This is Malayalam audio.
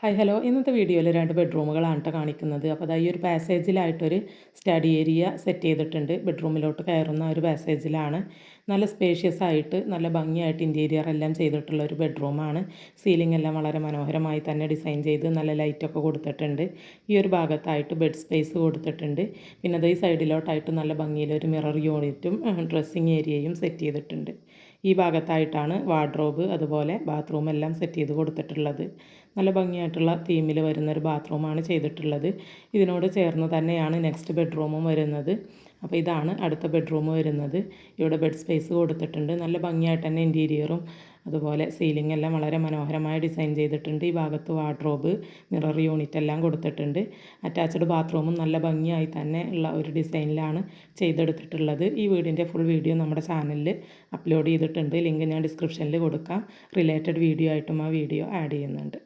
ഹായ് ഹലോ ഇന്നത്തെ വീഡിയോയിൽ രണ്ട് ബെഡ്റൂമുകളാണ് കേട്ടോ കാണിക്കുന്നത്. അപ്പോൾ അതാ ഈ ഒരു പാസേജിലായിട്ടൊരു സ്റ്റഡി ഏരിയ സെറ്റ് ചെയ്തിട്ടുണ്ട്. ബെഡ്റൂമിലോട്ട് കയറുന്ന ഒരു പാസേജിലാണ് നല്ല സ്പേഷ്യസ് ആയിട്ട് നല്ല ഭംഗിയായിട്ട് ഇന്റീരിയർ എല്ലാം ചെയ്തിട്ടുള്ള ഒരു ബെഡ്റൂമാണ് സീലിംഗ് എല്ലാം വളരെ മനോഹരമായി തന്നെ ഡിസൈൻ ചെയ്ത് നല്ല ലൈറ്റൊക്കെ കൊടുത്തിട്ടുണ്ട്. ഈ ഒരു ഭാഗത്തായിട്ട് ബെഡ് സ്പേസ് കൊടുത്തിട്ടുണ്ട്. പിന്നെ അത് ഈ സൈഡിലോട്ടായിട്ട് നല്ല ഭംഗിയിൽ ഒരു മിറർ യൂണിറ്റും ഡ്രസ്സിങ് ഏരിയയും സെറ്റ് ചെയ്തിട്ടുണ്ട്. ഈ ഭാഗത്തായിട്ടാണ് വാർഡ്രോബ് അതുപോലെ ബാത്റൂം എല്ലാം സെറ്റ് ചെയ്ത് കൊടുത്തിട്ടുള്ളത്. നല്ല ഭംഗിയായിട്ടുള്ള തീമിൽ വരുന്ന ഒരു ബാത്റൂമാണ് ചെയ്തിട്ടുള്ളത്. ഇതിനോട് ചേർന്ന് തന്നെയാണ് നെക്സ്റ്റ് ബെഡ്റൂമും വരുന്നത്. അപ്പോൾ ഇതാണ് അടുത്ത ബെഡ്റൂം വരുന്നത്. ഇവിടെ ബെഡ് സ്പേസ് കൊടുത്തിട്ടുണ്ട്. നല്ല ഭംഗിയായിട്ട് തന്നെ ഇന്റീരിയറും അതുപോലെ സീലിംഗ് എല്ലാം വളരെ മനോഹരമായി ഡിസൈൻ ചെയ്തിട്ടുണ്ട്. ഈ ഭാഗത്ത് വാർഡ്രോബ് മിറർ യൂണിറ്റ് എല്ലാം കൊടുത്തിട്ടുണ്ട്. അറ്റാച്ച്ഡ് ബാത്റൂമും നല്ല ഭംഗിയായി തന്നെ ഉള്ള ഒരു ഡിസൈനിലാണ് ചെയ്തെടുത്തിട്ടുള്ളത്. ഈ വീടിന്റെ ഫുൾ വീഡിയോ നമ്മുടെ ചാനലിൽ അപ്ലോഡ് ചെയ്തിട്ടുണ്ട്. ലിങ്ക് ഞാൻ ഡിസ്ക്രിപ്ഷനിൽ കൊടുക്കാം. റിലേറ്റഡ് വീഡിയോ ആയിട്ടും ആ വീഡിയോ ആഡ് ചെയ്യുന്നുണ്ട്.